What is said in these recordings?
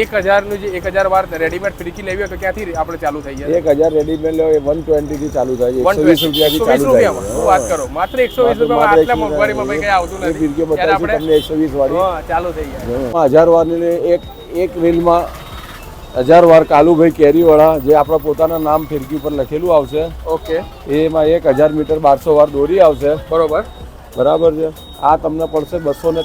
એક હજારનું જે એક હજાર વાર રેડીમેડ ફિરકી લેવી હોય તો ક્યાંથી આપણે ચાલુ થઈ જાય? એક હજાર રેડીમેડ લેવો એ વન ટ્વેન્ટી થી ચાલુ થાય છે. એકસો વીસ રૂપિયાથી ચાલુ થાય વાત કરો? માત્ર એકસો વીસ રૂપિયામાં આટલા મોંઘવારીમાં ભાઈ કઈ આવતું નથી. ત્યારે બતાવીશું તમને એકસો વીસ વાળી. ચાલુ થઈ જાય. હજાર વારની એક એક રીલમાં હજાર વાર કાલુભાઈ કેરીવાળા જે આપણા પોતાના નામ ફિરકી ઉપર લખેલું આવશે ઓકે. એમાં એક હજાર મીટર બારસો વાર દોરી આવશે. બરોબર. બરાબર છે? આ તમને પડશે બસો ને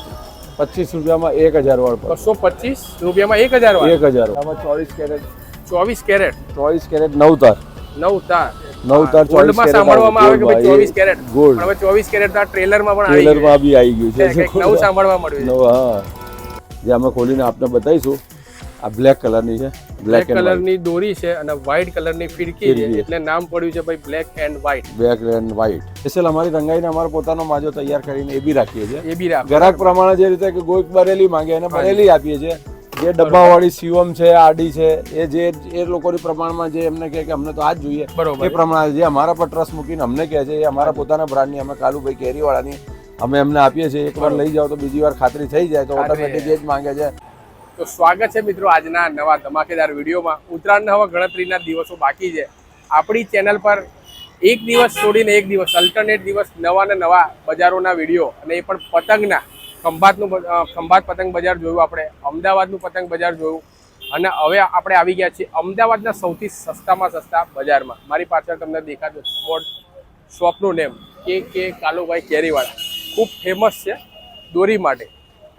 પચીસ રૂપિયામાં એક હજાર વાળ બસો પચીસ રૂપિયામાં એક હજાર એક હજાર આમાં ચોવીસ કેરેટ. ચોવીસ કેરેટ. ચોવીસ કેરેટ નવ તાર. નવ તાર. નવ તાર ચોવીસ સાંભળવામાં આવે. કે ચોવીસ કેરેટ. ગોલ્ડ. હવે ચોવીસ કેરેટ આ ટ્રેલરમાં પણ ટ્રેલરમાં બી આવી ગયું છે. છે નવું સાંભળવા મળ્યું નવ હા. જે અમે ખોલીને આપને બતાવીશું. આ બ્લેક કલરની છે. બ્લેક કલરની દોરી છે અને વ્હાઈટ કલરની ફિરકી છે એટલે નામ પડ્યું છે ભાઈ black and white black and white special અમારી રંગાઈને અમારો પોતાનો માજો તૈયાર કરીને એ બી રાખીએ છીએ. એ બી રાખ. ગ્રાહક પ્રમાણે જે રીતે કે કોઈ બરેલી માંગે એને બરેલી આપીએ છીએ. જે ડબ્બાવાળી સીવમ છે આડી છે એ જે એ લોકોની પ્રમાણમાં જે એમને કહે કે અમને તો આ જ જોઈએ એ પ્રમાણે જે અમારા પર ટ્રસ્ટ મૂકીને અમને કહે છે એ અમારા પોતાના બ્રાન્ડની અમે કાલુભાઈ કેરીવાળાની અમે એમને આપીએ છીએ. એકવાર લઈ જાઓ તો બીજી વાર ખાતરી થઈ જાય તો ઓટોમેટિક એ જ માંગે છે. તો સ્વાગત છે મિત્રો આજના નવા ધમાકેદાર વિડીયોમાં. ઉત્તરાયણના હવે ગણતરીના દિવસો બાકી છે. આપણી ચેનલ પર એક દિવસ છોડીને એક દિવસ અલ્ટરનેટ દિવસ, નવા ને નવા બજારોના વીડિયો અને એ પણ પતંગના. ખંભાતનું ખંભાત પતંગ બજાર જોયું આપણે, અમદાવાદનું પતંગ બજાર જોયું. અને હવે આપણે આવી ગયા છીએ અમદાવાદના સૌથી સસ્તામાં સસ્તા બજારમાં. મારી પાછળ તમને દેખાતું સ્પોટ શોપનું નેમ કે કે કાલુભાઈ કેરીવાળા. ખૂબ ફેમસ છે દોરી માટે.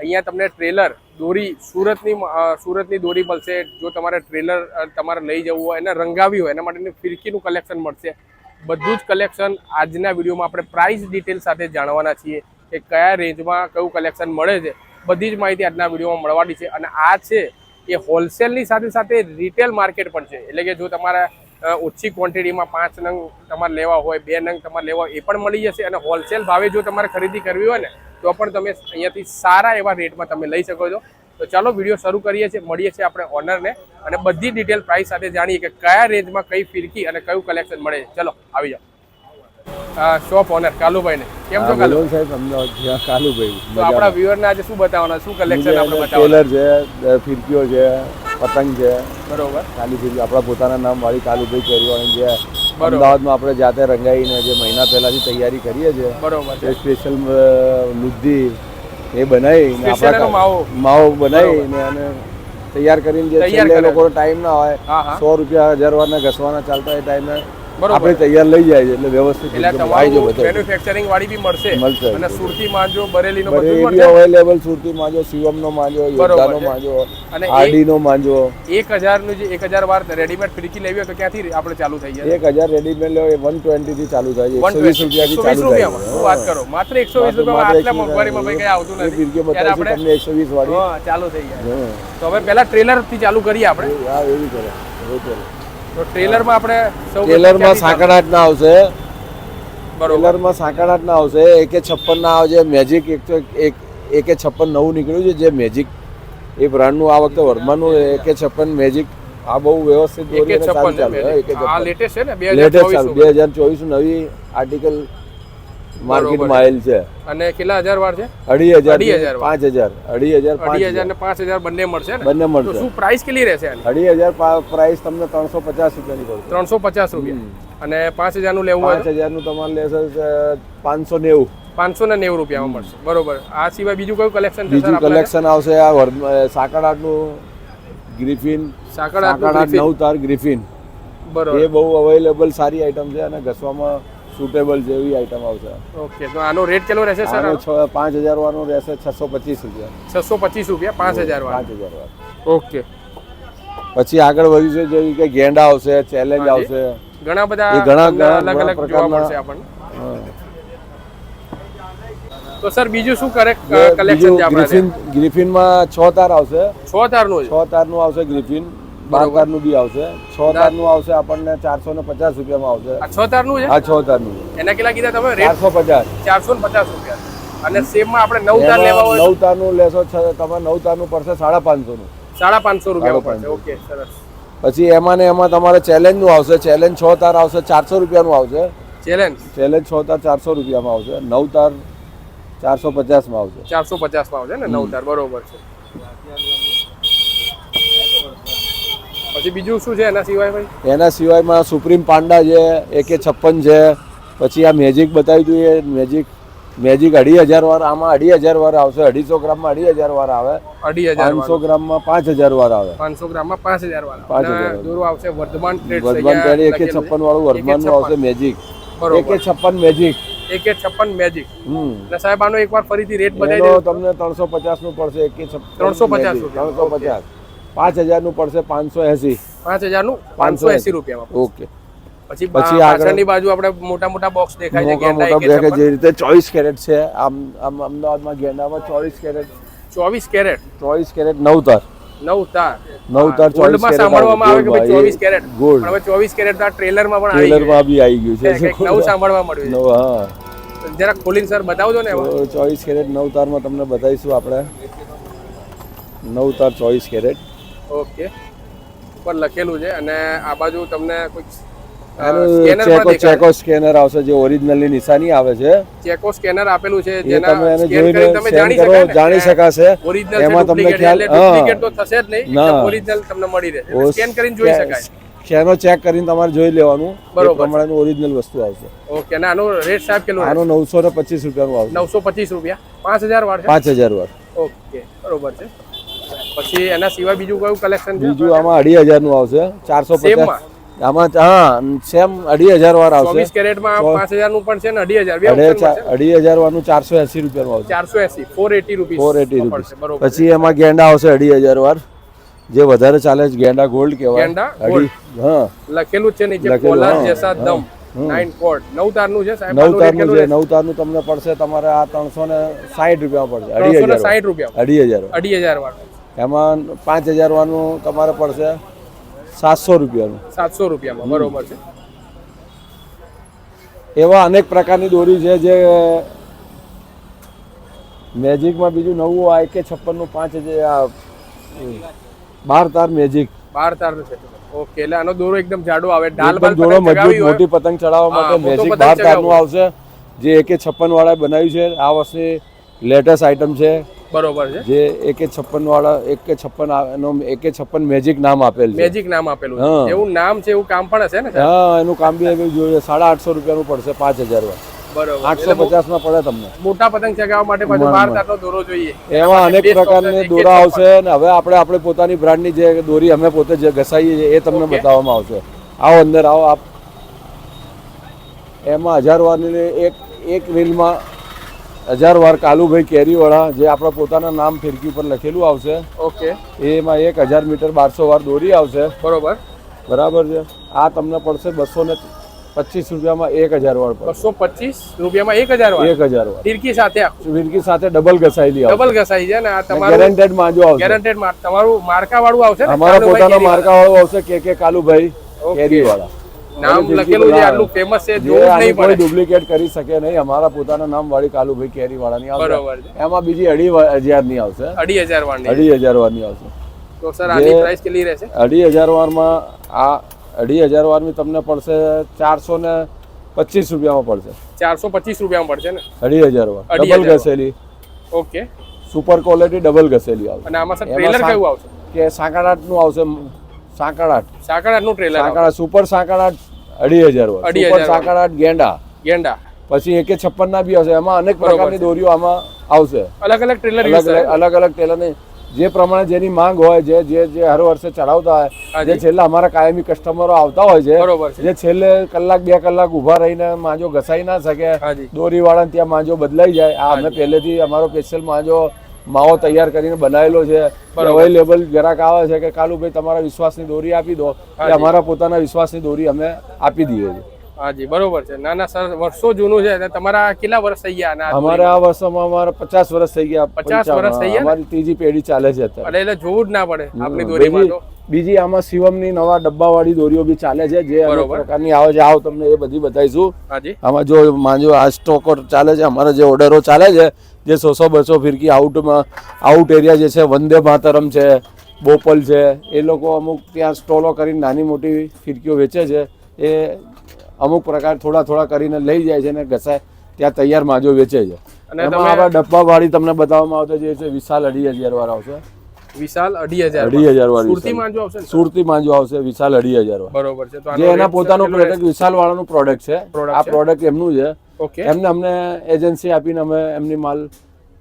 અહીંયા તમને ટ્રેલર દોરી સુરતની સુરતની દોરી મળશે. જો તમારે ટ્રેલર તમારે લઈ જવું હોય, એને રંગાવી હોય, એના માટેની ફિરકીનું કલેક્શન મળશે. બધું જ કલેક્શન આજના વિડીયોમાં આપણે પ્રાઇસ ડિટેલ સાથે જાણવાના છીએ કે કયા રેન્જમાં કયું કલેક્શન મળે છે. બધી જ માહિતી આજના વિડીયોમાં મળવાની છે. અને આ છે એ હોલસેલની સાથે સાથે રિટેલ માર્કેટ પણ છે. એટલે કે જો તમારે ઓછી ક્વોન્ટિટીમાં પાંચ નંગ તમારે લેવા હોય, બે નંગ તમારે લેવા હોય, એ પણ મળી જશે. અને હોલસેલ ભાવે જો તમારે ખરીદી કરવી હોય ને, તો પણ તમે અહીંયાથી સારા એવા રેટમાં તમે લઈ શકો છો. તો ચાલો, વીડિયો શરૂ કરીએ છીએ. મળીએ છીએ આપણે ઓનરને અને બધી ડિટેલ પ્રાઇસ સાથે જાણીએ કે કયા રેન્જમાં કઈ ફિરકી અને કયું કલેક્શન મળે ચલો, આવી જાઓ. શોપ ઓનર કાલુભાઈને. કેમ છો કાલુ? સાહેબ અમદાવાદ કાલુભાઈ તો આપણા વ્યુઅરને આજે શું બતાવવાના? શું કલેક્શન આપણે બતાવવાના? ટેલર છે ફિરકીઓ છે પતંગ છે. બરોબર. કાલી ફિરકી આપણા પોતાના નામ વાળી કાલુભાઈ કેરીવાળી જે અમદાવાદમાં આપણે જાતે રંગાઈને જે મહિના પહેલાથી તૈયારી કરીએ છીએ બરોબર એ સ્પેશિયલ લુદ્ધી એ બનાવીને આપણા માવો. માવો બનાવીને અને તૈયાર કરીને જે છેલ્લે લોકોનો ટાઈમ ના હોય સો રૂપિયા હજાર વારના ઘસવાના ચાલતા એ ટાઈમે આપણે તૈયાર લઈ જાય છે એટલે વ્યવસ્થિત મેન્યુફેક્ચરિંગ વાળી બી મળશે મળશે. અને સુરતી માંજો બરેલી નો અવેલેબલ સુરતી માંજો શિવમનો માંજો યોદ્ધા નો માંજો અને આડી નો માંજો. 1000 નું જે એક હજાર વાર રેડીમેડ ફ્રીકી લેવી હોય તો ક્યાંથી આપણે ચાલુ થઈ જાય? એક હજાર રેડીમેડ લેવો એ વન ટ્વેન્ટી થી ચાલુ થાય 120 રૂપિયા થી ચાલુ થાય શું વાત કરો? માત્ર એકસો વીસ માત્ર- રૂપિયામાં આટલા 120 મોંઘવારીમાં ભાઈ કઈ આવતું નથી. ત્યારે બતાવીશું તમને એકસો વીસ વાળી. હા, ચાલુ થઈ જાય. તો હવે પહેલા ટ્રેલરથી ચાલુ કરીએ આપણે. હા એવી કરે એવું કરે. તો ટ્રેલરમાં આપણે ટ્રેલરમાં ટેલરમાં સાંકડાટ ના આવશે. ટ્રેલરમાં ટેલરમાં સાંકડાટ ના આવશે. એકે છપ્પન ના આવશે મેજિક એક તો એક એકે છપ્પન નવું નીકળ્યું છે. જે મેજિક એ બ્રાન્ડનું આ વખતે વર્માનું એકે છપ્પન મેજિક આ બહુ વ્યવસ્થિત. લેટેસ્ટ છે ને બે હજાર ચોવીસ નવી આર્ટિકલ માર્કેટમાં આવેલ છે. અને કેટલા હજાર વાર છે? અઢી હજાર અઢી હજાર પાંચ હજાર. અઢી હજાર અઢી હજાર. ને પાંચ હજાર બંને મળશે ને? બંને મળશે. શું પ્રાઇસ કેટલી રહેશે અઢી હજાર પ્રાઇસ તમને ત્રણસો પચાસ રૂપિયાની પડશે. ત્રણસો પચાસ રૂપિયા. અને પાંચ હજારનું લેવું પાંચ હજારનું તમારે લેશે પાંચસો નેવું. પાંચસો ને નેવું રૂપિયામાં મળશે. બરોબર. આ સિવાય બીજું કયું કલેક્શન છે બીજું કલેક્શન આવશે આ સાંકળાટનું ગ્રીફિન. સાંકળ આટલું નવ તાર ગ્રીફિન. બરોબર. એ બહુ અવેલેબલ સારી આઈટમ છે અને ઘસવામાં સુટેબલ જેવી આઈટમ આવશે. ઓકે તો આનો રેટ કેટલો રહેશે સર આનો પાંચ હજાર વાળનો રહેશે છસો પચીસ રૂપિયા. છસો પચીસ રૂપિયા પાંચ હજાર પાંચ વાળા. હજાર ઓકે પછી આગળ વધ્યું છે જેવી કે ગેંડા આવશે ચેલેન્જ આવશે. ઘણા બધા ઘણા- ઘણા- અલગ અલગ જોવા મળશે આપણને. તો સર બીજું શું કરે કલેક્શન છે આપણા ગ્રિફિન ગ્રીફિનમાં છ તાર આવશે. છ તારનું છ તારનું આવશે ગ્રીફિન બાર. તારનું બી આવશે. છ તારનું આવશે આપણને ચારસો ને પચાસ રૂપિયામાં આવશે. છ તારનું છે? હા છ તારનું એના કેટલા કીધા તમે? ચારસો પચાસ ચારસો ને પચાસ રૂપિયા. અને સેમમાં આપણે નવ તાર લેવા હોય? નવ તારનું લેશો તમે નવ તારનું પડશે સાડા પાંચસો નું સાડા પાંચસો રૂપિયા પડશે. ઓકે સરસ. પછી એમાં ને એમાં તમારે ચેલેન્જનું આવશે. ચેલેન્જ છ તાર આવશે ચારસો રૂપિયાનું આવશે. ચેલેન્જ? ચેલેન્જ છ તાર ચારસો રૂપિયામાં આવશે. નવ તાર ચારસો પચાસમાં આવશે. ચારસો પચાસમાં આવશે ને? નવ તાર બરોબર છે. પછી બીજું શું છે એના સિવાય ભાઈ? એના સિવાયમાં સુપ્રીમ પાંડા છે એકે છપ્પન છે પછી આ મેજિક બતાવી એ મેજિક મેજિક અઢી હજાર વાર આમાં અઢી હજાર વાર આવશે અઢીસો ગ્રામમાં અઢી હજાર વાર આવે. અઢી હજાર પાંચસો ગ્રામમાં પાંચ હજાર વાર આવે. પાંચસો ગ્રામમાં પાંચ હજાર પાંચ હજાર દોરો આવશે વર્ધમાન ટ્રેડ વર્ધમાન પેઢી એકે છપ્પન વાળું વર્ધમાનનું આવશે મેજિક. એકે છપ્પન મેજિક. એક એક છપ્પન મેજિક. હમ. સાહેબ આનો એકવાર ફરીથી રેટ બતાવી દો. તમને ત્રણસો પચાસનું પડશે એકે 350 મેજિક. ત્રણસો પચાસ. પાંચ હજારનું પડશે પાંચસો એસી. પાંચ હજારનું પાંચસો એસી રૂપિયામાં ઓકે. પછી પછી આગળની બાજુ આપણે મોટા મોટા બોક્સ દેખાય છે મોટા મોટા જે રીતે ચોવીસ કેરેટ છે આમ આમ અમદાવાદમાં ગેંડામાં ચોવીસ કેરેટ. ચોવીસ કેરેટ? ચોવીસ કેરેટ નવ તાર નવ તાર નવ તાર ચોવીસ કેરેટ સાંભળવામાં આવે કે ચોવીસ કેરેટ? ગોલ્ડ. હવે ચોવીસ કેરેટ આ ટ્રેલરમાં પણ ટ્રેલરમાં બી આવી ગયું છે. નવ સાંભળવા મળ્યું નવ હા. જરા ખોલીને સર બતાવજો ને ચોવીસ કેરેટ નવ તારમાં તમને બતાવીશું આપણે. નવ તાર ચોવીસ કેરેટ. ઓકે. ઉપર લખેલું છે અને આ બાજુ તમને કોઈ ચેકો સ્કેનર આવશે જે ઓરિજિનલની નિશાની આવે છે. ચેકો સ્કેનર આપેલું છે જેના તમે એને જોઈને તમે જાણી કરો જાણી શકાશે. ઓરિજિનલ એમાં તમને ખ્યાલ ડુપ્લિકેટ તો થશે જ નહીં. ઓરિજિનલ તમને મળી રહે સ્કેન કરીને જોઈ શકાય. શેનો ચેક કરીને તમારે જોઈ લેવાનું. બરોબર. પ્રમાણેનું ઓરિજિનલ વસ્તુ આવશે. ઓકે અને આનો રેટ સાહેબ કેટલો આનો નવસો ને પચીસ રૂપિયાનું આવશે. નવસો પચીસ રૂપિયા. પાંચ હજાર વાળ પાંચ હજાર વાર ઓકે બરોબર છે. પછી એના સિવાય બીજું કયું કલેક્શન છે? બીજું આમાં અઢી હજારનું આવશે. ચારસો પચાસ. આમાં હા સેમ અઢી હજાર વાર આવશે. ચોવીસ કેરેટમાં પાંચ હજારનું પણ છે ને અઢી હજાર. અઢી ઓપ્શનમાં છે અઢી હજાર વાળનું ચારસો એસી રૂપિયાનું આવશે. ચારસો એસી four eighty rupees four eighty rupees પછી એમાં ગેંડા આવશે અઢી હજાર વાર જે વધારે ચાલે છે ગેંડા ગોલ્ડ કહેવાય. ગેંડા અઢી હા. લખેલું છે નીચે જેસા દમ. નાઇન કોડ નવ તારનું છે સાહેબ? નવ તારનું છે. નવ તારનું તમને પડશે તમારે આ ત્રણસો ને સાઈઠ રૂપિયા પડશે. અઢી હજાર સાઠ રૂપિયા અઢી હજાર અઢી હજાર વાળું એમાં પાંચ હજાર વાળનું તમારે પડશે સાતસો રૂપિયાનું. સાતસો રૂપિયામાં બરોબર છે. એવા અનેક પ્રકારની દોરી છે જે મેજિકમાં બીજું નવું આ કે છપ્પનનું પાંચ હજાર બાર તાર મેજિક. બાર તાર છે. ઓકે એટલે આનો દોરો એકદમ જાડો આવે. ઢાલ બાલ જોડો મજબૂત મોટી પતંગ ચડાવવા માટે મેજિક બાર. તારનું આવશે. જે એકે છપ્પન વાળા બનાવ્યું છે. આ વર્ષની લેટેસ્ટ આઇટમ છે. બરોબર છે. જે એકે છપ્પન વાળા એકે છપ્પન એનો એકે છપ્પન મેજિક નામ આપેલ છે. મેજિક નામ આપેલું છે. એવું નામ છે એવું કામ પણ હશે ને હા એનું કામ બી એવું જોઈએ. સાડા આઠસો રૂપિયાનું પડશે પાંચ હજાર બરોબર. આઠસો પચાસમાં પડે તમને. મોટા પતંગ ચગાવવા માટે પાછું બાર તારનો દોરો જોઈએ. એમાં અનેક પ્રકારની દોરા આવશે ને હવે આપણે આપણે પોતાની બ્રાન્ડની જે દોરી અમે પોતે જે ઘસાઈએ છીએ એ તમને બતાવવામાં આવશે. આવો અંદર આવો આપ. એમાં હજાર વારની એક એક રીલમાં હજાર વાર કાલુભાઈ કેરીવાળા જે આપણા પોતાના નામ ફિરકી ઉપર લખેલું આવશે. ઓકે. એમાં એક હજાર મીટર બારસો વાર દોરી આવશે. બરોબર. બરાબર છે? આ તમને પડશે બસો ને પચીસ રૂપિયામાં એક હજાર વાર બસો પચીસ રૂપિયામાં એક હજાર એક હજાર વાર. ફિરકી સાથે ફિરકી સાથે ડબલ ઘસાયેલી ડબલ ઘસાઈ છે ને આ તમારું ગેરંટેડ માંજો આવશે. ગેરંટેડ તમારું માર્કા વાળું આવશે અમારા પોતાના માર્કા વાળું આવશે કે કે કાલુભાઈ Okay. નામ લખેલું છે આટલું ફેમસ છે જે જોવું નહીં પડે. ડુપ્લિકેટ કરી શકે નહીં. અમારા પોતાના નામ વાળી કાલુભાઈ કેરી વાળાની બરોબર આવશે એમાં બીજી અઢી હજારની આવશે. અઢી હજાર વાળની અઢી હજાર વારની આવશે. તો સર આની પ્રાઇસ કેટલી રહેશે? અઢી હજાર વારમાં આ અઢી હજાર વારની તમને પડશે ચારસો ને પચીસ રૂપિયામાં પડશે. ચારસો પચીસ રૂપિયામાં પડશે ને? અઢી હજાર વાર ડબલ ઘસેલી. ઓકે. સુપર ક્વોલિટી ડબલ ઘસેલી આવશે. અને આમાં સર ટ્રેલર કયું આવશે? કે સાંકડાટનું આવશે. સાંકડાટ સાંકળાનું ટ્રેલર સાંકડા સુપર સાંકડાટ અઢી હજાર અઢી હજાર વાર. સાંકડાટ ગેંડા. ગેંડા. પછી એકે છપ્પન ના બી આવશે એમાં અનેક પ્રકારની દોરીઓ આમાં આવશે. અલગ અલગ ટ્રેલર અલગ અલગ અલગ અલગ ટેલરની જે પ્રમાણે જેની માંગ હોય જે જે જે હર વર્ષે ચડાવતા હોય. જે છેલ્લા અમારા કાયમી કસ્ટમરો આવતા હોય છે જે છેલ્લે કલાક બે કલાક ઊભા રહીને માંજો ઘસાઈ ના શકે. દોરી વાળાને ત્યાં માંજો બદલાઈ જાય. આ અમે પહેલેથી અમારો સ્પેશિયલ માંજો માવો તૈયાર કરીને બનાવેલો છે. અવેલેબલ ગ્રાહક આવે છે કે કાલુભાઈ તમારા વિશ્વાસની દોરી આપી દો કે અમારા પોતાના વિશ્વાસની દોરી અમે આપી દઈએ છીએ. હાજી બરોબર છે. ના ના સર વર્ષો જૂનું છે તમારા કેટલા વર્ષ થઈ ગયા અમારે આ વર્ષોમાં અમારા પચાસ વર્ષ થઈ ગયા 50 વર્ષ થઈ ગયા અમારી ત્રીજી પેઢી ચાલે છે એટલે એટલે જોવું જ ના પડે આપણી દોરીમાં તો. બીજી આમાં શિવમની નવા ડબ્બાવાળી દોરીઓ બી ચાલે છે જે અનેક પ્રકારની આવે છે. આવો તમને એ બધી બતાવીશું. આમાં જો માંજો આ સ્ટોકો ચાલે છે અમારા જે ઓર્ડરો ચાલે છે જે સો બસો ફિરકી આઉટમાં આઉટ એરિયા જે છે વંદે માતરમ છે બોપલ છે એ લોકો અમુક ત્યાં સ્ટોલો કરીને નાની મોટી ફિરકીઓ વેચે છે. એ અમુક પ્રકાર થોડા થોડા કરીને લઈ જાય છે અને ઘસાય ત્યાં તૈયાર માજો વેચે છે. અને એમાં આપણા ડબ્બાવાળી તમને બતાવવામાં આવતો જે છે વિશાલ અઢી હજાર વાળા આવશે. વિશાલ અઢી હજાર અઢી હજાર વાળી સુરતી માંજો આવશે સુરતી માંજો આવશે વિશાલ અઢી હજાર બરોબર છે જે એના પોતાનો પ્રોડક્ટ વિશાલ વાળાનું પ્રોડક્ટ છે. આ પ્રોડક્ટ એમનું છે. ઓકે એમને અમને એજન્સી આપીને અમે એમની માલ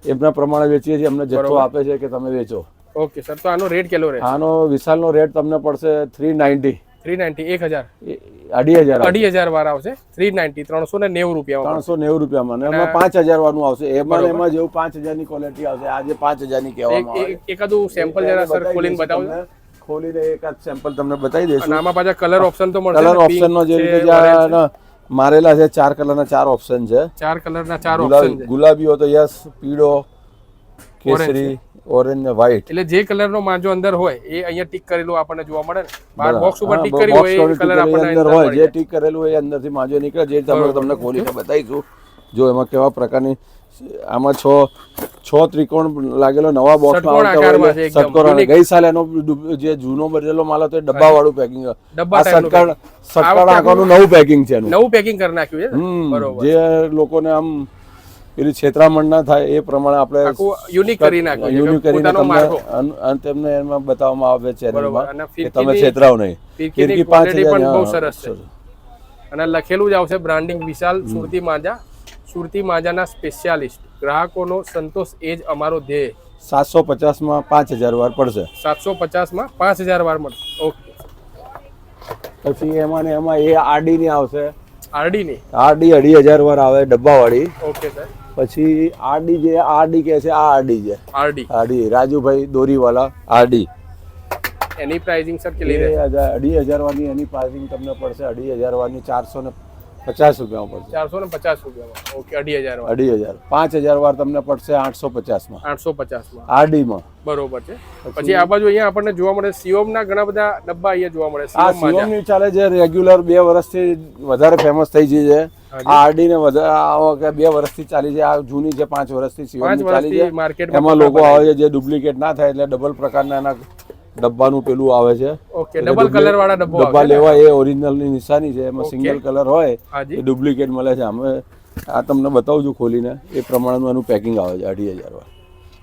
એમના પ્રમાણે વેચીએ છીએ અમને જથ્થો આપે છે કે તમે વેચો. ઓકે સર તો આનો રેટ કેટલો રહેશે? આનો વિશાલનો રેટ તમને પડશે થ્રી નાઇન્ટી થ્રી નાઇન્ટી એક હજાર. અઢી હજાર અઢી હજાર વાર આવશે. થ્રી નાઇન્ટી ત્રણસો ને નેવું રૂપિયા ત્રણસો નેવું રૂપિયામાં એમાં પાંચ હજાર વાળું આવશે. એમાં એમાં જેવું પાંચ હજારની ક્વોલિટી આવશે. આજે પાંચ હજારની ની કહેવામાં આવે. એક- એકાદું સેમ્પલ જરા સર ખોલીને બતાવું. ખોલીને એકાદ સેમ્પલ તમને. બતાવી દઈશું. અને આમાં પાછા કલર ઓપ્શન તો મળશે કલર ને? ઓપ્શન નો જે રીતે ના મારેલા છે ચાર કલરના ચાર ઓપ્શન છે. ચાર ચાર કલરના ચાર ઓપ્શન છે. ગુલાબી હોય તો યસ પીળો કેસરી ઓરેન્જ ને વ્હાઈટ એટલે જે કલર નો માંજો અંદર હોય એ અહીંયા ટીક કરેલું આપણને જોવા મળે ને. બહાર બોક્સ ઉપર ટીક કરી હોય એ કલર આપણને અંદર હોય જે ટીક કરેલું હોય અંદરથી માંજો નીકળે જે તમને તમને ખોલીને બતાવીશું. જો એમાં કેવા પ્રકારની આમાં છ છ ત્રિકોણ લાગેલો નવા બોક્સમાં આકારમાં હોય સટકોર. ગઈ સાલ એનો જે જૂનો બદલેલો માલ હતો એ ડબ્બા વાળું પેકિંગ આ type નું સટકણ સટકણ નવું પેકિંગ છે એનું. નવું પેકિંગ કરી નાખ્યું છે જે લોકોને આમ પેલી છેતરામણ ના થાય એ પ્રમાણે આપણે યુનિક કરી નાખ્યું યુનિક કરીને તમને તેમને એમાં બતાવવામાં આવે ચેનલમાં કે તમે છેતરાવ નહીં. ફિરકી પાંચ હજાર પણ બહુ સરસ છે. અને લખેલું જ આવશે બ્રાન્ડિંગ વિશાલ સુરતી માજા. સુરતી માજાના સ્પેશિયાલિસ્ટ ગ્રાહકોનો સંતોષ એ જ અમારો ધ્યેય. સાતસો પચાસમાં પાંચ હજાર વાર પડશે. સાતસો પચાસમાં પાંચ હજાર વાર મળશે. ઓકે. પછી એમાં ને એમાં એ આરડી ની આવશે. આરડી ની? આરડી અઢી હજાર વાર આવે ડબ્બા વાળી ઓકે સર. પછી આરડી જે આરડી કે છે આ આરડી છે. RD. RD Rajubhai Doriwala RD. એની પ્રાઇસિંગ સર કેટલી હજાર- અઢી હજાર વારની એની પ્રાઇસિંગ તમને પડશે અઢી હજાર વાની ચારસો ને પચાસ રૂપિયામાં પડશે. ચારસો ને પચાસ રૂપિયામાં. ઓકે અઢી હજાર અઢી હજાર. પાંચ હજાર વાર તમને પડશે આઠસો પચાસમાં. આઠસો પચાસમાં. આરડીમાં. બરોબર છે. પછી આ બાજુ અહીંયા આપણને જોવા મળે સિયોમના ઘણા બધા ડબ્બા અહીંયા જોવા મળે. આ માંજા ચાલે છે રેગ્યુલર બે વર્ષથી વધારે ફેમસ થઈ ગઈ છે. આ આરડી ને વધારે આ વખતે બે વર્ષથી ચાલી છે. આ જૂની છે પાંચ વર્ષથી પાંચ સિયોમની ચાલી છે. માર્કેટમાં એમાં લોકો આવે છે. જે ડુપ્લિકેટ ના થાય એટલે ડબલ પ્રકારના એના ડબ્બાનું પેલું આવે છે. ઓકે ડબલ કલર વાળા ડબ્બો ડબ્બા લેવા એ ઓરિજિનલની નિશાની છે. એમાં સિંગલ કલર હોય એ ડુપ્લિકેટ મળે છે. અમે આ તમને બતાવું છું ખોલીને. એ પ્રમાણેનું એનું પેકિંગ આવે છે અઢી હજાર વાર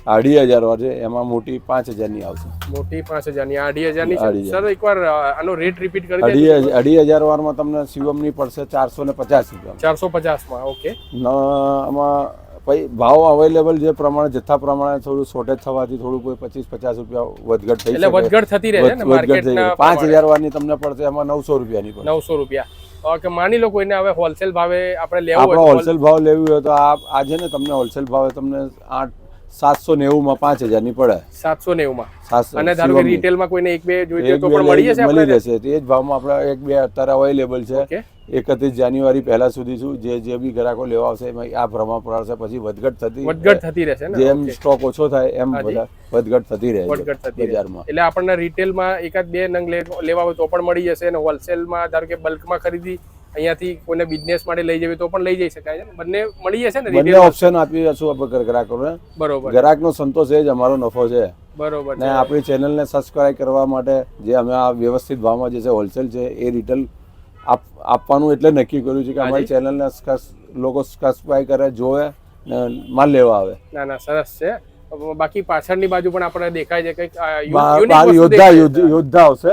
અઢી હજાર વાર છે એમાં મોટી પાંચ હજારની આવશે. મોટી પાંચ હજારની. અઢી હજારની સર એકવાર આનો રેટ રિપીટ કરી અઢી હજાર- અઢી હજાર વારમાં તમને શિવમની પડશે ચારસો ને પચાસ રૂપિયા. ચારસો પચાસમાં ઓકે ન આમાં પછી ભાવ અવેલેબલ જે પ્રમાણે જથ્થા પ્રમાણે થોડું શોર્ટેજ થવાથી થોડું કોઈ પચીસ પચાસ રૂપિયા વધઘટ થઈ એટલે વધઘટ થતી રહે વધઘટ થઈ પાંચ હજાર વારની તમને પડશે એમાં નવસો રૂપિયાની પડશે. નવસો રૂપિયા. કે માની લો કોઈને હવે હોલસેલ ભાવે આપણે લેવું આપણે હોય હોલસેલ ભાવ લેવી હોય તો આ આજે ને તમને હોલસેલ ભાવે તમને આઠ સાતસો નેવું માં પાંચ હજારની પડે. સાતસો નેવુંમાં. સાતસો અને ધારો કે રિટેલ રિટેલમાં કોઈને એક બે જોઈતી તો પણ મળી જશે મળી જશે તે જ ભાવમાં આપણે એક બે અત્યારે અવેલેબલ છે. ઓકે. એકત્રીસ જાન્યુઆરી પહેલા સુધી શું જે જે બી ગ્રાહકો લેવા આવશે એમાં આ ભ્રમણ પડાશે પછી વધઘટ થતી વધઘટ થતી રહેશે ને? જેમ સ્ટોક ઓછો થાય એમ બધા વધઘટ થતી રહે વધઘટ થતી બજારમાં. એટલે આપણને રિટેલમાં એકાદ બે નંગ લેવા હોય તો પણ મળી જશે અને હોલસેલમાં ધારો કે બલ્કમાં ખરીદી અહીંયાથી કોઈને બિઝનેસ માટે લઈ જવી તો પણ લઈ જઈ શકાય છે બંને મળી જશે ને બંને ઓપ્શન આપી છું આપણે ગ્રાહકોને. બરોબર. ગ્રાહકનો સંતોષ એ જ અમારો નફો છે. બરોબર ને આપણી ચેનલને સબસ્ક્રાઇબ કરવા માટે જે અમે આ વ્યવસ્થિત ભાવમાં જે છે હોલસેલ છે એ રિટેલ આપવાનું એટલે નક્કી કર્યું છે કે અમારી ચેનલને લોકો સબસ્ક્રાઈબ કરે જોવે ને માલ લેવા આવે. ના ના સરસ છે. બાકી પાછળની બાજુ પણ આપણે દેખાય છે વસ્તુ યોદ્ધા. યોદ્ધ- આવશે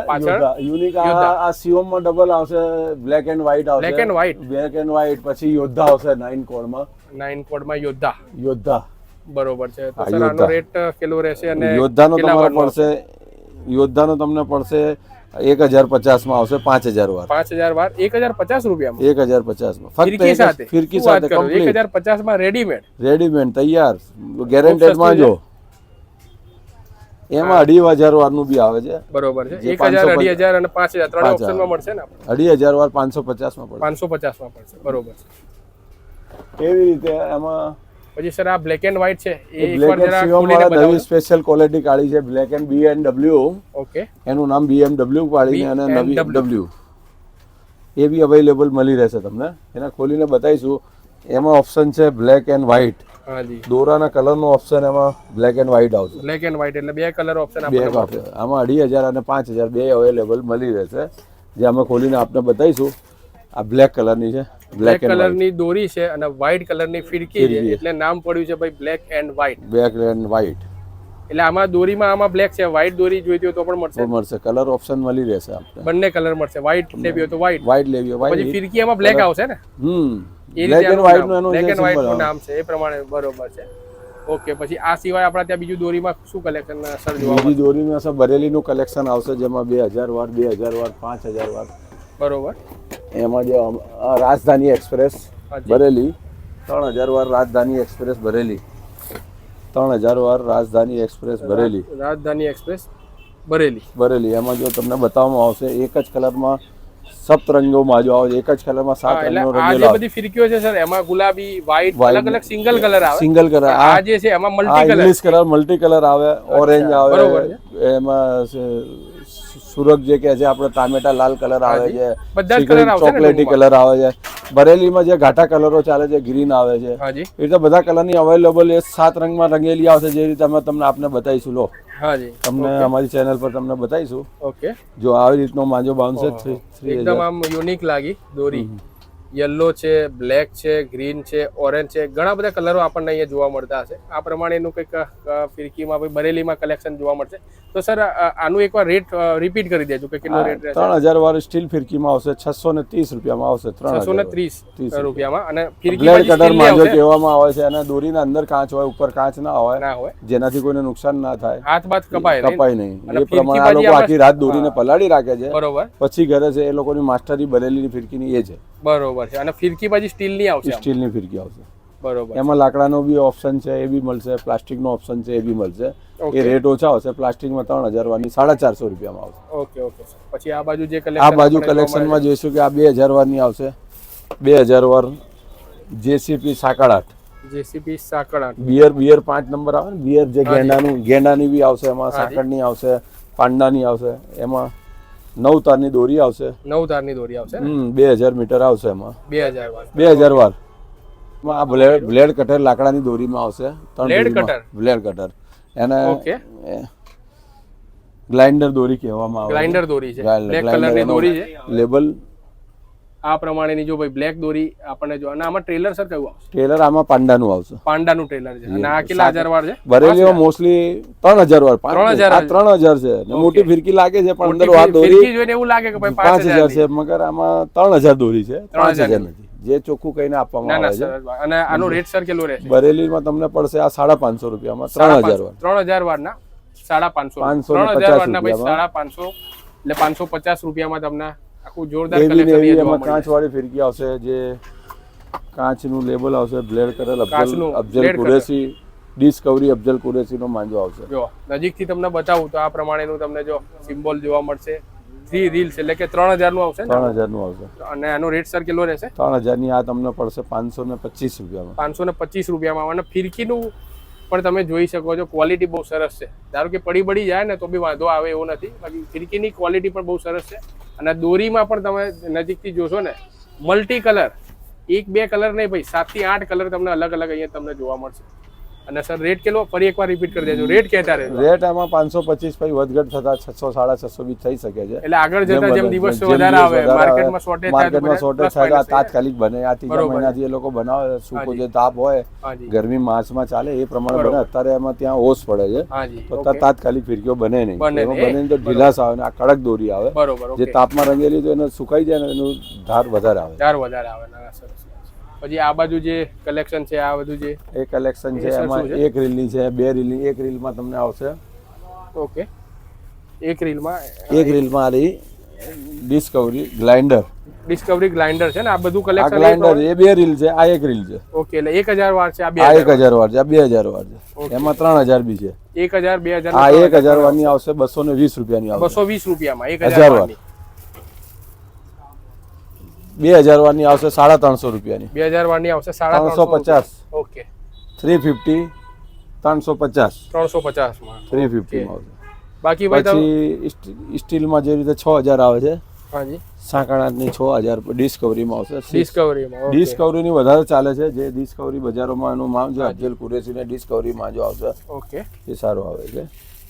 યુનિક આ સીઓમમાં ડબલ આવશે બ્લેક એન્ડ વ્હાઈટ આવશે. Black and white. Black and white પછી યોદ્ધા આવશે નાઇન કોડમાં નાઇન કોડમાં યોદ્ધા. યોદ્ધા. બરોબર છે. તો સર આનો રેટ કેટલો રહેશે અને યોદ્ધાનો તમારો? પડશે યોદ્ધાનો તમને પડશે એક હજાર પચાસમાં આવશે પાંચ હજાર વાર. પાંચ હજાર વાર એક હજાર પચાસ રૂપિયામાં. એક હજાર પચાસમાં ફિરકી સાથે. ફિરકી સાથે એક હજાર પચાસમાં રેડીમેડ રેડીમેડ તૈયાર ગેરેન્ટેડમાં જો. એમાં અઢી હજાર વારનું બી આવે છે. બરોબર છે. એક હજાર અઢી હજાર અને પાંચ હજાર. ત્રણ ઓપ્શનમાં મળશે ને અઢી હજાર વાર પાંચસો પચાસમાં પડશે. પાંચસો પચાસમાં પડશે. બરોબર એવી રીતે એમાં પછી સર આ બ્લેક એન્ડ વ્હાઇટ છે એ એકવાર જરા ખોલીને બતાવો. સ્પેશિયલ ક્વોલિટી કાઢી છે black and B and W okay. એનું નામ બીએમડબલ્યુ પાડીને અને નવી ડબલ્યુ એ બી અવેલેબલ મળી રહેશે તમને. એના ખોલીને બતાવીશું. એમાં ઓપ્શન છે બ્લેક એન્ડ વ્હાઇટ દોરાના દોરાના કલરનો ઓપ્શન એમાં બ્લેક એન્ડ વ્હાઇટ આવશે. બ્લેક એન્ડ વ્હાઇટ એટલે બે કલર ઓપ્શન બે આમાં અઢી હજાર અને પાંચ હજાર બે અવેલેબલ મળી રહેશે. જે અમે ખોલીને આપને બતાવીશું. આ બ્લેક કલરની છે બ્લેક કલરની કલરની દોરી છે અને વ્હાઇટ કલરની ફિરકી છે. એટલે નામ પડ્યું છે ભાઈ black and white black and white એટલે આમાં દોરીમાં આમાં બ્લેક છે વ્હાઇટ દોરી જોઈતી હોય તો પણ મળશે. મળશે. કલર ઓપ્શન મળી રહેશે આપણે. બંને કલર મળશે. વ્હાઇટ લેવી હોય તો વ્હાઇટ વ્હાઇટ લેવી હોય પછી ફિરકી એમાં બ્લેક આવશે ને? હમ. એ બ્લેક એન્ડ વ્હાઇટનું એનું બ્લેક એન્ડ વ્હાઈટનું નામ છે એ પ્રમાણે બરોબર છે. ઓકે પછી આ સિવાય આપણા ત્યાં બીજું દોરીમાં શું કલેક્શન સર જોવા બીજી દોરીમાં સર બરેલીનું કલેક્શન આવશે જેમાં બે હજાર વાર બે હજાર વાર પાંચ હજાર વાર. બરોબર. એમાં જે રાજધાની એક્સપ્રેસ. બરેલી. ત્રણ હજાર વાર રાજધાની એક્સપ્રેસ બરેલી. ત્રણ હજાર વાર રાજધાની એક્સપ્રેસ બરેલી. રાજધાની એક્સપ્રેસ બરેલી. બરેલી. એમાં જો તમને બતાવવામાં આવશે એક જ કલરમાં સપ્તરંગોમાં જો આવે એક જ કલરમાં સાત રંગનો આ રંગેલો આવે બધી ફિરકીઓ છે સર એમાં ગુલાબી વ્હાઈટ અલગ અલગ સિંગલ કલર આવે. સિંગલ કલર આ આ જે છે એમાં multi colour English colour multi colour આવે ઓરેન્જ આવે એમાં સુરત જે કે છે આપણે ટામેટા લાલ કલર આવે છે ચોકલેટી કલર આવે છે. બરેલીમાં જે ઘાટા કલરો ચાલે છે ગ્રીન આવે છે. એ રીતે બધા કલરની અવેલેબલ એ સાત રંગમાં રંગેલી આવશે જે રીતે અમે તમને આપને બતાવીશું. લો. તમને અમારી ચેનલ પર તમને બતાવીશું. ઓકે. જો આવી રીતનો માંજો થ્રી થ્રી એકદમ આમ યુનિક લાગી દોરી. યલો છે બ્લેક છે ગ્રીન છે ઓરેન્જ છે ઘણા બધા કલરો આપણને અહીંયા જોવા મળતા હશે. આ પ્રમાણેનું કંઈક ફિરકીમાં ભાઈ બરેલીમાં કલેક્શન જોવા મળશે. તો સર આનું એકવાર રેટ રિપીટ કરી દેજો કે કેટલો રેટ ત્રણ હજાર વાળી સ્ટીલ ફિરકીમાં આવશે છસો ને ત્રીસ રૂપિયામાં આવશે ત્રણ છસો ને ત્રીસ રૂપિયામાં. અને ફિરકી બ્લેડ પછી કટર steel ની માંજો કહેવામાં આવે છે અને દોરીના અંદર કાચ હોય ઉપર કાચ ના હોય ના હોય. જેનાથી કોઈને નુકસાન ના થાય. હાથ બાથ કપાય કપાય નહીં. એ પ્રમાણે આ લોકો આખી રાત દોરીને પલાળી રાખે છે. બરોબર. પછી ઘરે છે એ લોકોની માસ્ટરી બરેલીની ફિરકીની એ છે. બરોબર છે. અને ફિરકી પછી સ્ટીલની આવશે સ્ટીલ સ્ટીલની ફિરકી આવશે. બરોબર. એમાં લાકડાનો બી ઓપ્શન છે એ બી મળશે. પ્લાસ્ટિકનો ઓપ્શન છે એ બી મળશે. એ રેટ ઓછા હશે પ્લાસ્ટિકમાં ત્રણ હજાર વાની સાડા ચારસો રૂપિયામાં આવશે. ઓકે ઓકે પછી આ બાજુ જે આ કલેક્શન બાજુ કલેક્શનમાં જોઈશું કે આ બે હજાર વારની આવશે. બે હજાર વાર જેસીપી સાકળાટ જેસીબી સાંકળ બિયર બિયર પાંચ નંબર આવે ને? બિયર જે ગેંડાનું ગેંડાની બી આવશે એમાં સાકળની આવશે પાંડાની આવશે. એમાં નવ તારની દોરી આવશે. નવ તારની દોરી આવશે? હમ બે હજાર મીટર આવશે એમાં. બે હજાર વાર. બે હજાર વાર. આ બ્લેડ બ્લેડ કટર લાકડાની દોરીમાં આવશે. ત્રણ બ્લેડ કટર? Blade cutter. એને ઓકે. ગ્લાઇન્ડર દોરી કહેવામાં આવે ગ્લાઇન્ડર દોરી છે. બ્લેક કલરની દોરી છે? લેબલ આ પ્રમાણેની જો ભાઈ બ્લેક દોરી આપણને જો અને આમાં ટ્રેલર સર કયું આવશે? ટ્રેલર આમાં પાંડાનું આવશે. પાંડાનું ટ્રેલર છે. અને આ કેટલા હજાર વાર છે? બરેલીમાં મોસ્ટલી ત્રણ હજાર વાર ત્રણ હજાર આ ત્રણ હજાર છે. મોટી ફિરકી લાગે છે પણ અંદર મોટી દોરી જોઈને એવું લાગે કે ભાઈ પાંચ હજાર છે મગર આમાં ત્રણ હજાર દોરી છે. ત્રણ હજાર નથી જે ચોખ્ખું કહીને આપવામાં આવે છે. અને આનો રેટ સર કેટલો રહેશે? બરેલીમાં તમને પડશે આ સાડા પાંચસો રૂપિયામાં ત્રણ હજાર વાર ત્રણ હજાર વાર ના સાડા પાંચસો. 550 ત્રણ હજાર વારના ભાઈ સાડા પાંચસો. એટલે પાંચસો પચાસ રૂપિયામાં તમને આખું જોરદાર એમાં કાચ વાળી ફિરકી આવશે જે કાચનું લેબલ આવશે બ્લેડ કરેલ અફઝલ blade કુરેશી ડિસ્કવરી અફજલ કુરેશીનો માંજો આવશે. જો નજીકથી તમને બતાવું તો આ પ્રમાણેનું તમને જો સિમ્બોલ જોવા મળશે. થ્રી રીલ્સ એટલે કે ત્રણ હજારનું આવશે ત્રણ ત્રણ હજારનું આવશે. અને આનો રેટ સર કેટલો રહેશે? ત્રણ હજારની આ તમને પડશે પાંચસો ને પચીસ રૂપિયામાં. પાંચસો ને પચીસ રૂપિયામાં. અને ફિરકીનું પણ તમે જોઈ શકો છો ક્વોલિટી બહુ સરસ છે. ધારો કે પડી બળી જાય ને તો બી વાંધો આવે એવો નથી. બાકી ફિરકીની ક્વોલિટી પણ બહુ સરસ છે. અને દોરીમાં પણ તમે નજીકથી જોશો ને મલ્ટી કલર એક બે કલર નહીં ભાઈ, સાતથી આઠ કલર તમને અલગ અલગ અહીંયા તમને જોવા મળશે. અને સર રેટ કેટલો? ફરી એકવાર રિપીટ કરી દેજો. રેટ કહેતા રહેજો રેટ આમાં પાંચસો પચીસ પછી વધઘટ થતા છસો સાડા છસો બી થઈ શકે છે. એટલે આગળ જતા જેમ દિવસ વધારે આવે માર્કેટમાં શોર્ટેજ માર્કેટમાં શોર્ટેજ થાય. તાત્કાલિક બને. આ ત્રીજા મહિનાથી એ લોકો બનાવે સૂકો જે તાપ હોય ગરમી માર્ચમાં ચાલે એ પ્રમાણે બને. અત્યારે એમાં ત્યાં ઓસ પડે છે. તો તાત્કાલિક ફિરકીઓ બને નહીં. બને એમાં બને તો ઢીલાસ આવે ને આ કડક દોરી આવે. જે તાપમાં રંગેલી તો એને સુકાઈ જાય ને એનું ધાર વધારે આવે. ધાર વધારે આવે. સરસ. પછી આ બાજુ જે કલેક્શન છે આ બધું જે એ કલેક્શન છે એમાં એક રીલની છે બે રીલની એક રીલમાં તમને આવશે. ઓકે. એક રીલમાં એક રીલમાં આ રહી ડિસ્કવરી ગ્લાઇન્ડર ડિસ્કવરી ગ્લાઇન્ડર છે ને આ બધું કલેક્શન ગ્લાઇન્ડર એ બે રીલ છે આ એક રીલ છે. ઓકે એટલે એક હજાર વાર છે આ બે આ એક હજાર હજાર વાર છે આ બે હજાર વાર છે. એમાં ત્રણ હજાર બી છે. એક હજાર બે હજાર આ એક હજાર વારની આવશે બસો ને વીસ રૂપિયાની આવશે. બસો વીસ રૂપિયામાં એક હજાર હજાર વાર. બે હજાર વારની આવશે સાડા ત્રણસો રૂપિયાની. બે હજાર વારની આવશે સાડા ત્રણસો પચાસ. ઓકે. થ્રી ફિફ્ટી ત્રણસો પચાસ. ત્રણસો પચાસમાં. થ્રી ફિફ્ટીમાં આવશે. બાકી પછી સ્ટીલમાં જે રીતે છ હજાર આવે છે હાજી. સાંકળાની છ હજાર ડિસ્કવરીમાં આવશે. ડિસ્કવરીમાં ડિસ્કવરીની વધારે ચાલે છે જે ડિસ્કવરી બજારોમાં એનું માં છે અફજલ કુરેશીને ડિસ્કવરીમાં જો આવશે ઓકે. એ સારો આવે છે.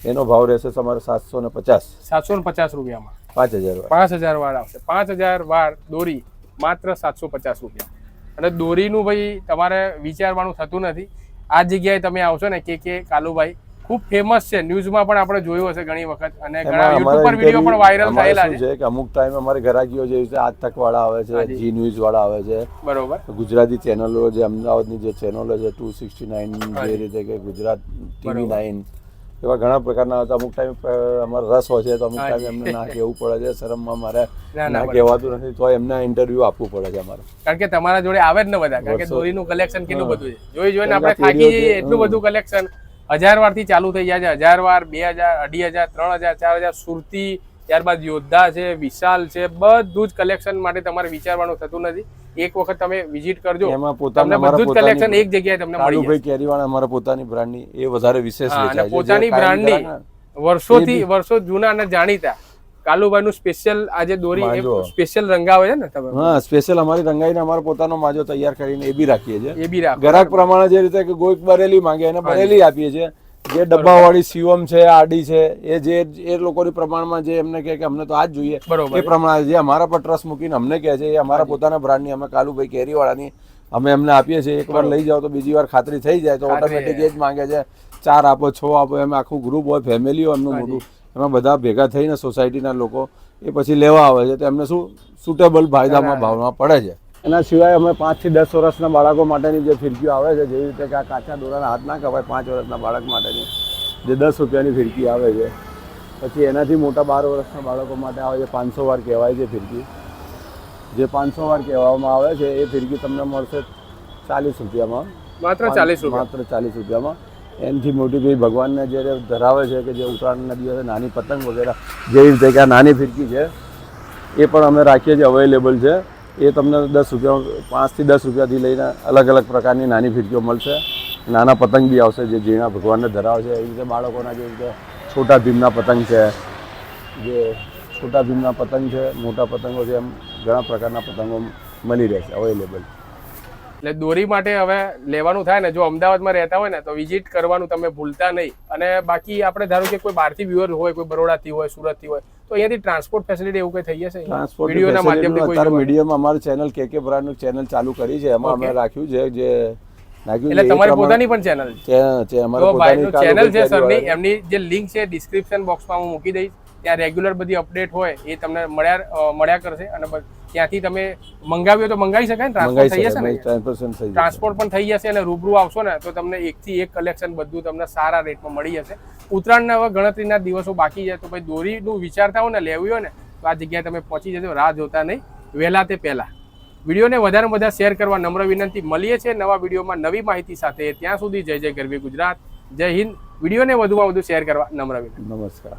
એનો ભાવ રહેશે તમારે સાતસો ને પચાસ. સાતસો ને પચાસ રૂપિયામાં. પાંચ હજાર પાંચ હજાર વાર આવશે. પાંચ હજાર વાર દોરી. માત્ર સાતસો પચાસ રૂપિયા. અને દોરીનું ભાઈ તમારે વિચારવાનું થતું નથી. આ જગ્યાએ તમે આવશો ને કે કે કાલુભાઈ ખૂબ ફેમસ છે. ન્યૂઝમાં પણ આપણે જોયું હશે ઘણી વખત અને ઘણા યુટ્યુબ પર વીડિયો પણ વાયરલ થયેલા છે. છે કે અમુક ટાઈમ અમારે ઘરાકીઓ જેવી રીતે આજ તક વાળા આવે છે જી. ન્યૂઝ વાળા આવે છે. બરોબર. ગુજરાતી ચેનલો જે અમદાવાદની જે ચેનલો છે ટુ સિક્સટી નાઇન જે રીતે કે ગુજરાત ટીવી. નાઇન એવા ઘણા પ્રકારના હતા. અમુક ટાઈમ અમારો રસ હોય છે તો અમુક ટાઈમ એમને ના કહેવું પડે છે. શરમમાં મારે ના. કહેવાતું નથી. તો એમને ઇન્ટરવ્યુ આપવું પડે છે અમારે. કારણ કે તમારા જોડે આવે જ ને બધા. કારણ કે દોરીનું કલેક્શન કેટલું બધું છે? જોઈ જોઈને આપણે થાકી જઈએ એટલું બધું કલેક્શન હજાર વારથી ચાલુ થઈ જાય છે. હજાર વાર બે હજાર અઢી હજાર ત્રણ હજાર ચાર હજાર સુરતી ત્યારબાદ યોદ્ધા છે વિશાલ છે બધું જ કલેક્શન માટે તમારે વિચારવાનું થતું નથી. એક વખત તમે વિઝિટ કરજો. એમાં પોતાના બધું જ કલેક્શન એક જગ્યાએ તમને મળી જશે કેરીવાળા અમારા પોતાની બ્રાન્ડની એ વધારે વિશેષ અને પોતાની બ્રાન્ડની વર્ષોથી વર્ષો જૂના અને જાણીતા. કાલુભાઈ નું સ્પેશિયલ આજે દોરી. સ્પેશિયલ રંગાવે છે ને તમે? હા સ્પેશિયલ અમારી રંગાઈને અમારો પોતાનો માજો તૈયાર કરીને એ બી રાખીએ છીએ. એ બી રાખો. ગ્રાહક પ્રમાણે જે રીતે કે કોઈક બરેલી માંગે એને બરેલી આપીએ છીએ. જે ડબ્બાવાળી સીઓમ છે આડી છે એ જે એ લોકોની પ્રમાણમાં જે એમને કહે કે અમને તો આ જ જોઈએ એ પ્રમાણે જે અમારા પર ટ્રસ્ટ મૂકીને અમને કહે છે એ અમારા પોતાના બ્રાન્ડની અમે કાલુભાઈ કેરીવાળાની અમે એમને આપીએ છીએ. એકવાર લઈ જાઓ તો બીજી વાર ખાતરી થઈ જાય તો ઓટોમેટિક એ જ માંગે છે. ચાર આપો છ આપો એમ આખું ગ્રુપ હોય ફેમિલી હોય એમનું મોટું. એમાં બધા ભેગા થઈને સોસાયટીના લોકો એ પછી લેવા આવે છે. તો એમને શું સુટેબલ ફાયદામાં ભાવમાં પડે છે. એના સિવાય અમે પાંચથી દસ વર્ષના બાળકો માટેની જે ફિરકીઓ આવે છે જેવી રીતે કે આ કાચા દોરાના હાથ ના કપાય પાંચ વર્ષના બાળક માટેની જે દસ રૂપિયાની ફિરકી આવે છે. પછી એનાથી મોટા બાર વર્ષના બાળકો માટે આવે છે પાંચસો વાર કહેવાય છે ફિરકી. જે પાંચસો વાર કહેવામાં આવે છે એ ફિરકી તમને મળશે ચાલીસ રૂપિયામાં. માત્ર ચાલીસ માત્ર ચાલીસ રૂપિયામાં. એનથી મોટી ભાઈ ભગવાનને જે ધરાવે છે કે જે ઉત્તરાયણના દિવસે નાની પતંગ વગેરે જેવી રીતે કે આ નાની ફિરકી છે એ પણ અમે રાખીએ છીએ અવેલેબલ છે. એ તમને દસ રૂપિયા, પાંચથી દસ રૂપિયાથી લઈને અલગ અલગ પ્રકારની નાની ફિરકીઓ મળશે. નાના પતંગ બી આવશે જે ઝીણા ભગવાનને ધરાવે છે. એવી રીતે બાળકોના જે રીતે છોટા ભીમના પતંગ છે, જે છોટા ભીમના પતંગ છે, મોટા પતંગો છે, એમ ઘણા પ્રકારના પતંગો મળી રહેશે અવેલેબલ એટલે દોરી માટે હવે લેવાનું થાય ને જો અમદાવાદમાં રહેતા હોય ને તો વિઝિટ કરવાનું તમે ભૂલતા નહીં. અને બાકી આપણે ધારો કે કોઈ બહારથી વ્યુઅર હોય કોઈ બરોડાથી હોય સુરતથી હોય તો અહીંયાથી ટ્રાન્સપોર્ટ ફેસિલિટી એવું કંઈ થઈ જશે? ટ્રાન્સપોર્ટ વિડીયોના માધ્યમથી કોઈ મીડિયામાં અમારું ચેનલ કે કે બ્રાન્ડનું ચેનલ ચાલુ કરી છે. એમાં અમે રાખ્યું છે જે એટલે તમારી પોતાની પણ ચેનલ છે? ચેનલ છે સરની એમની જે લિંક છે ડિસ્ક્રિપ્શન બોક્સમાં હું મૂકી દઈશ. ત્યાં રેગ્યુલર બધી અપડેટ હોય એ તમને મળ્યા મળ્યા કરશે. અને ત્યાંથી તમે મંગાવ્યો તો મંગાવી શકાય ને? ટ્રાન્સપોર્ટ થઈ જશે ને? 10% થઈ જશે. ટ્રાન્સપોર્ટ પણ થઈ જશે અને રૂબરૂ આવશો ને તો તમને એકથી એક કલેક્શન બધું તમને સારા રેટમાં મળી જશે. ઉત્તરાયણના હવે ગણતરીના દિવસો બાકી છે તો ભાઈ દોરીનું વિચારતા હો ને લેવી હોય ને તો આ જગ્યાએ તમે પહોંચી જજો રાહ જોતા નહીં વહેલા તે પહેલા. વિડીયોને વધારે વધારે શેર કરવા નમ્ર વિનંતી મળીએ છીએ નવા વિડીયોમાં નવી માહિતી સાથે. ત્યાં સુધી જય જય ગરવી ગુજરાત જય હિન્દ. વિડીયોને વધુમાં વધુ શેર કરવા નમ્ર વિનંતી. નમસ્કાર.